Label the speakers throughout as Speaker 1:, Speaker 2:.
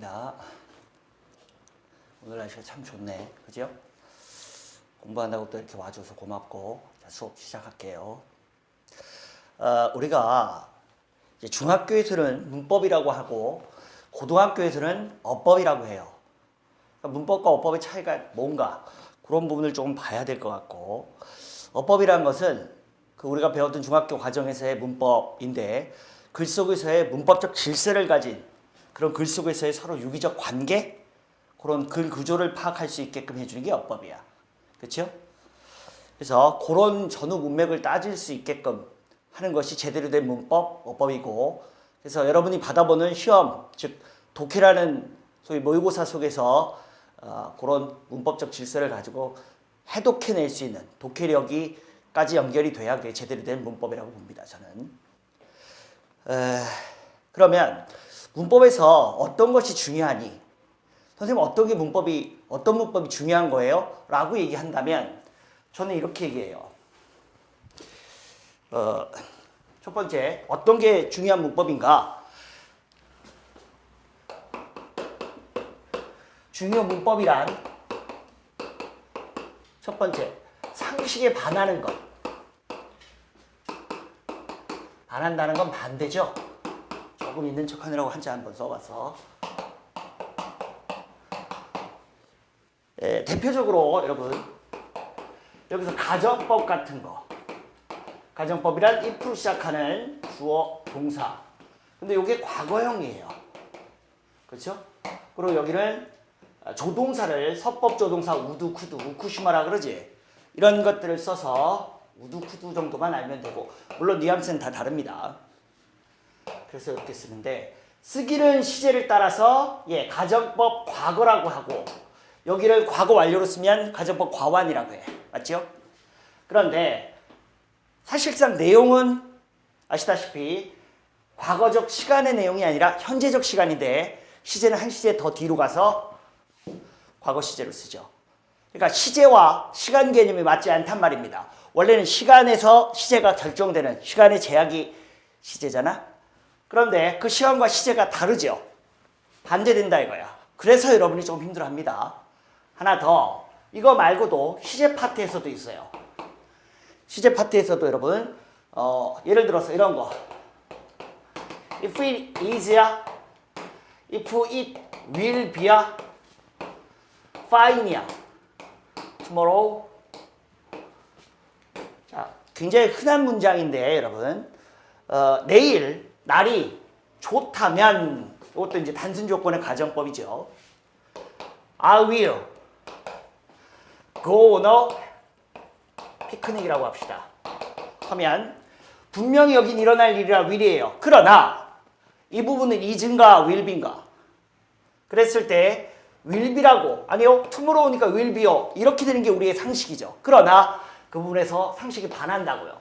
Speaker 1: 자, 반갑습니다. 오늘 날씨가 참 좋네. 그죠? 공부한다고 또 이렇게 와줘서 고맙고. 자, 수업 시작할게요. 어, 우리가 중학교에서는 문법이라고 하고, 고등학교에서는 어법이라고 해요. 그러니까 문법과 어법의 차이가 뭔가, 그런 부분을 조금 봐야 될 것 같고, 어법이라는 것은 그 우리가 배웠던 중학교 과정에서의 문법인데, 글 속에서의 문법적 질서를 가진 그런 글 속에서의 서로 유기적 관계 그런 글 구조를 파악할 수 있게끔 해주는 게 어법이야. 그렇죠? 그래서 그런 전후 문맥을 따질 수 있게끔 하는 것이 제대로 된 문법 어법이고 그래서 여러분이 받아보는 시험 즉 독해라는 소위 모의고사 속에서 어, 그런 문법적 질서를 가지고 해독해낼 수 있는 독해력이까지 연결이 돼야 그게 제대로 된 문법이라고 봅니다. 저는. 에, 그러면 문법에서 어떤 것이 중요하니? 선생님 어떤 게 문법이 어떤 문법이 중요한 거예요? 라고 얘기한다면 저는 이렇게 얘기해요. 어, 첫 번째 어떤 게 중요한 문법인가? 중요 문법이란 첫 번째 상식에 반하는 것. 반한다는 건 반대죠. 조금 있는 척 하느라고 한자 한번 써봐서. 예, 대표적으로 여러분 여기서 가정법 같은 거. 가정법이란 if로 시작하는 주어 동사. 근데 이게 과거형이에요. 그렇죠? 그리고 여기는 조동사를 서법 조동사 우두 쿠두 우쿠시마라 그러지. 이런 것들을 써서 우두 쿠두 정도만 알면 되고. 물론 뉘앙스는 다 다릅니다 그래서 이렇게 쓰는데 쓰기는 시제를 따라서 예 가정법 과거라고 하고 여기를 과거 완료로 쓰면 가정법 과완이라고 해 맞죠? 그런데 사실상 내용은 아시다시피 과거적 시간의 내용이 아니라 현재적 시간인데 시제는 한 시제 더 뒤로 가서 과거 시제로 쓰죠. 그러니까 시제와 시간 개념이 맞지 않단 말입니다. 원래는 시간에서 시제가 결정되는 시간의 제약이 시제잖아. 그런데 그 시간과 시제가 다르죠. 반대된다 이거야. 그래서 여러분이 좀 힘들어합니다. 하나 더 이거 말고도 시제 파트에서도 있어요. 시제 파트에서도 여러분 어, 예를 들어서 이런 거 if it is야 if it will be야 fine이야 tomorrow 자 굉장히 흔한 문장인데 여러분 어, 내일 날이 좋다면 이것도 이제 단순 조건의 가정법이죠 I will go on a 피크닉이라고 합시다. 하면 분명히 여긴 일어날 일이라 will이에요. 그러나 이 부분은 is인가 willbe인가? 그랬을 때 willbe라고 아니요 tomorrow니까 willbe요 이렇게 되는 게 우리의 상식이죠. 그러나 그 부분에서 상식이 반한다고요.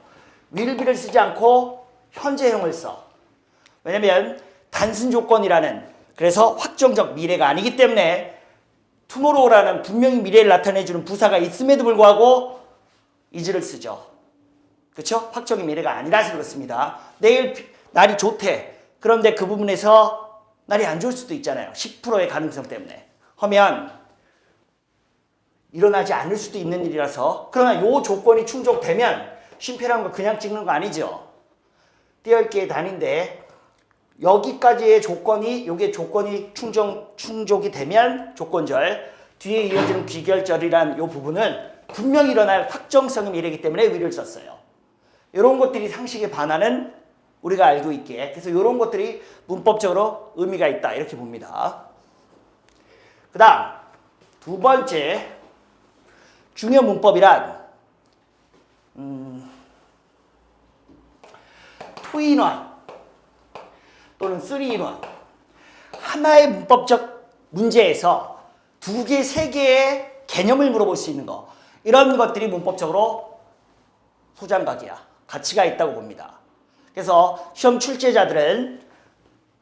Speaker 1: willbe를 쓰지 않고 현재형을 써. 왜냐면 단순 조건이라는 그래서 확정적 미래가 아니기 때문에 투모로우라는 분명히 미래를 나타내주는 부사가 있음에도 불구하고 is를 쓰죠. 그렇죠? 확정의 미래가 아니라서 그렇습니다. 내일 비- 날이 좋대. 그런데 그 부분에서 날이 안 좋을 수도 있잖아요. 10%의 가능성 때문에. 하면 일어나지 않을 수도 있는 일이라서 그러나 요 조건이 충족되면 쉼표라는 거 그냥 찍는 거 아니죠. 띄어읽기의 단인데 여기까지의 조건이 요게 조건이 충족 충족이 되면 조건절 뒤에 이어지는 귀결절이란 요 부분은 분명히 일어날 확정성의 미래이기 때문에 위를 썼어요. 이런 것들이 상식에 반하는 우리가 알고 있게 그래서 이런 것들이 문법적으로 의미가 있다 이렇게 봅니다. 그 다음 두 번째 중요 문법이란 음, 투인원 또는 3인원 하나의 문법적 문제에서 두 개, 세 개의 개념을 물어볼 수 있는 거 이런 것들이 문법적으로 소장각이야 가치가 있다고 봅니다. 그래서 시험 출제자들은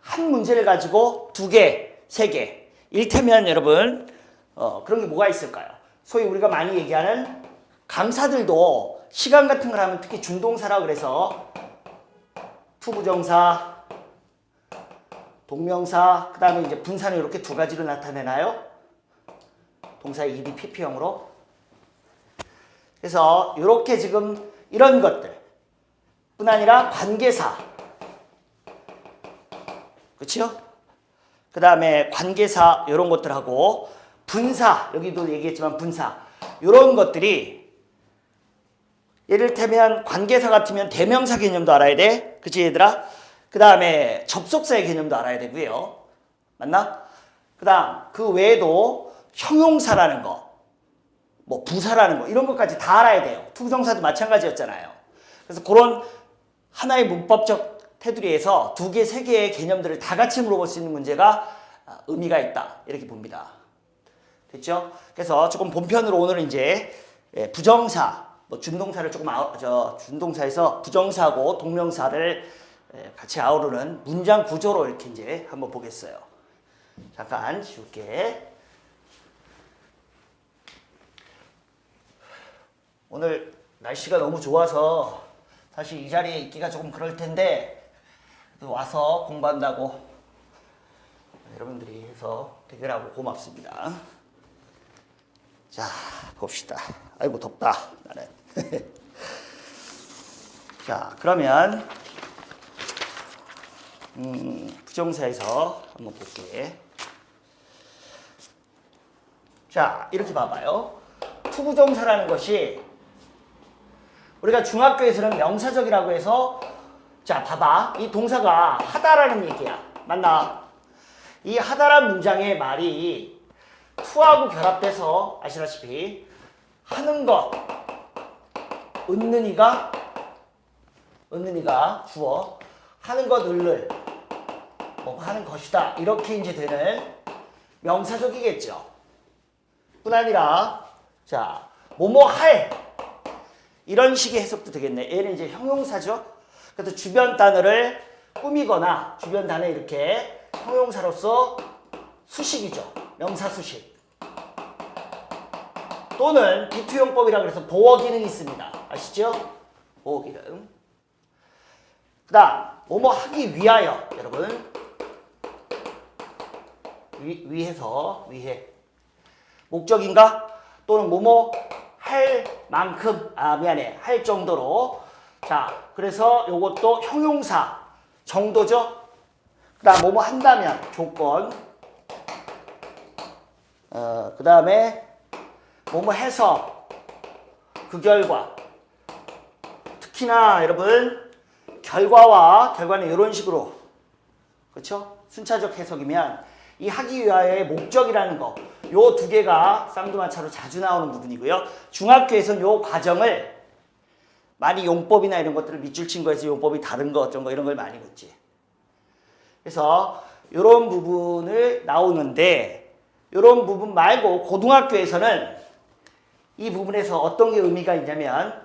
Speaker 1: 한 문제를 가지고 두 개, 세 개. 일테면 여러분 어, 그런 게 뭐가 있을까요? 소위 우리가 많이 얘기하는 강사들도 시간 같은 걸 하면 특히 준동사라 그래서 투부정사 동명사 그 다음에 이제 분사는 이렇게 두 가지로 나타내나요? 동사의 ED PP형으로 그래서 이렇게 지금 이런 것들 뿐 아니라 관계사 그렇죠? 그 다음에 관계사 이런 것들하고 분사 여기도 얘기했지만 분사 이런 것들이 예를 들면 관계사 같으면 대명사 개념도 알아야 돼 그치 얘들아? 그 다음에 접속사의 개념도 알아야 되고요 맞나? 그 다음 그 외에도 형용사라는 거 뭐 부사라는 거 이런 것까지 다 알아야 돼요 투부정사도 마찬가지였잖아요 그래서 그런 하나의 문법적 테두리에서 두 개, 세 개의 개념들을 다 같이 물어볼 수 있는 문제가 아, 의미가 있다. 이렇게 봅니다. 됐죠? 그래서 조금 본편으로 오늘은 이제 예, 부정사, 뭐 준동사를 조금 아우, 저 준동사에서 부정사하고 동명사를 예, 같이 아우르는 문장 구조로 이렇게 이제 한번 보겠어요. 잠깐 지울게. 오늘 날씨가 너무 좋아서 사실 이 자리에 있기가 조금 그럴 텐데 또 와서 공부한다고 여러분들이 해서 대결하고 고맙습니다. 자 봅시다. 아이고 덥다 나는. 자 그러면 음, 부정사에서 한번 볼게. 자 이렇게 봐봐요. 투부정사라는 것이 우리가 중학교에서는 명사적이라고 해서 자 봐봐 이 동사가 하다라는 얘기야 맞나? 이 하다란 문장의 말이 투하고 결합돼서 아시다시피 하는 것 은는이가 은는이가 주어 하는 것 을를 뭐 하는 것이다 이렇게 이제 되는 명사적이겠죠 뿐 아니라 자 뭐뭐 할 이런 식의 해석도 되겠네. 얘는 이제 형용사죠. 그래서 주변 단어를 꾸미거나 주변 단어 이렇게 형용사로서 수식이죠. 명사 수식. 또는 비투용법이라 그래서 보어 기능이 있습니다. 아시죠? 보어 기능. 그 다음 뭐뭐 하기 위하여 여러분 위, 위해서 위해. 목적인가? 또는 뭐뭐 할 만큼 아 미안해. 할 정도로. 자 그래서 요것도 형용사 정도죠? 그 다음 뭐뭐 한다면 조건. 어 그 다음에 뭐뭐 해서 그 결과. 특히나 여러분 결과와 결과는 이런 식으로. 그렇죠 순차적 해석이면 이 하기 위하여의 목적이라는 거 요 두 개가 쌍두마차로 자주 나오는 부분이고요. 중학교에서는 요 과정을 많이 용법이나 이런 것들을 밑줄 친 거에서 용법이 다른 거 어쩐 거 이런 걸 많이 묻지. 그래서 요런 부분을 나오는데 요런 부분 말고 고등학교에서는 이 부분에서 어떤 게 의미가 있냐면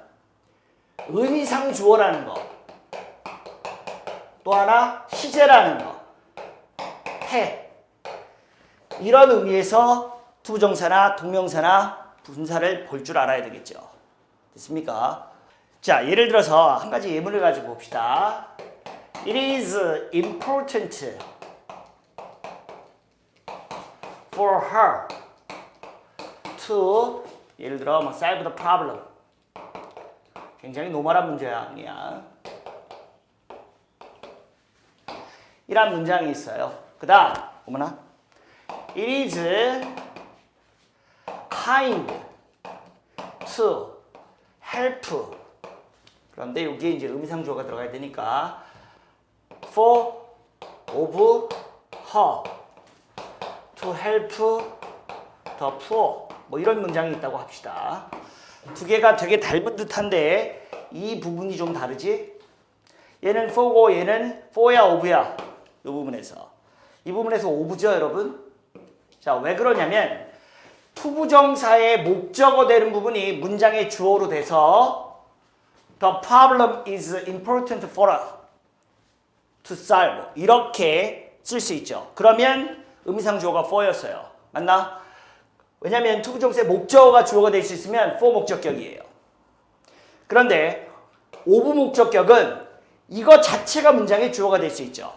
Speaker 1: 의미상 주어라는 거. 또 하나 시제라는 거. 해. 이런 의미에서 투부정사나 동명사나 분사를 볼 줄 알아야 되겠죠. 됐습니까? 자, 예를 들어서 한 가지 예문을 가지고 봅시다. It is important for her to 예를 들어 뭐 solve the problem. 굉장히 노멀한 문제야. 이란 문장이 있어요. 그 다음, 어머나. It is kind to help. 그런데 여기에 이제 의미상주어가 들어가야 되니까 for of her to help the poor 뭐 이런 문장이 있다고 합시다. 두 개가 되게 닮은 듯한데 이 부분이 좀 다르지? 얘는 for고 얘는 for야 of야 이 부분에서 이 부분에서 of죠 여러분? 자, 왜 그러냐면 투부정사의 목적어 되는 부분이 문장의 주어로 돼서 The problem is important for us to solve 이렇게 쓸 수 있죠. 그러면 의미상 주어가 for였어요. 맞나? 왜냐하면 투부정사의 목적어가 주어가 될 수 있으면 for 목적격이에요. 그런데 오부 목적격은 이거 자체가 문장의 주어가 될 수 있죠.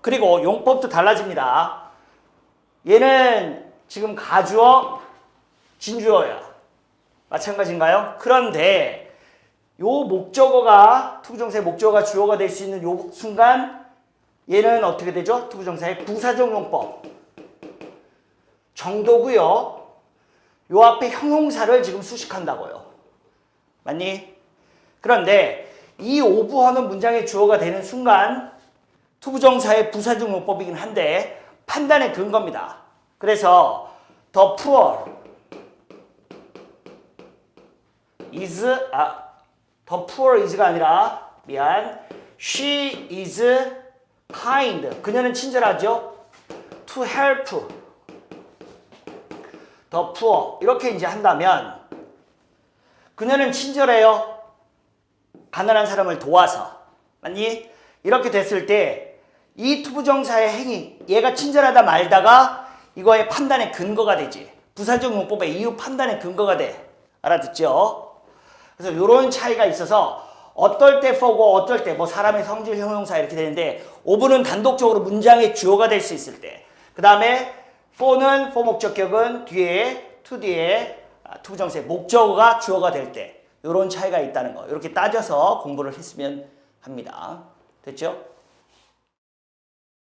Speaker 1: 그리고 용법도 달라집니다. 얘는 지금 가주어, 진주어야. 마찬가지인가요? 그런데 요 목적어가 투부정사의 목적어가 주어가 될 수 있는 요 순간 얘는 어떻게 되죠? 투부정사의 부사적 용법 정도고요. 요 앞에 형용사를 지금 수식한다고요. 맞니? 그런데 이 오부어는 문장의 주어가 되는 순간 투부정사의 부사적 용법이긴 한데 판단의 근거입니다. 그래서 the poor is 아 the poor is가 아니라 미안 she is kind. 그녀는 친절하죠? to help. the poor 이렇게 이제 한다면 그녀는 친절해요. 가난한 사람을 도와서. 맞니? 이렇게 됐을 때 이 투부정사의 행위 얘가 친절하다 말다가 이거의 판단의 근거가 되지 부사적 용법의 이유 판단의 근거가 돼 알아듣죠? 그래서 이런 차이가 있어서 어떨 때 for고 어떨 때 뭐 사람의 성질 형용사 이렇게 되는데 오브는 단독적으로 문장의 주어가 될 수 있을 때 그 다음에 for는 for 목적격은 뒤에 to 뒤에 아, 투부정사의 목적어가 주어가 될 때 이런 차이가 있다는 거 이렇게 따져서 공부를 했으면 합니다 됐죠?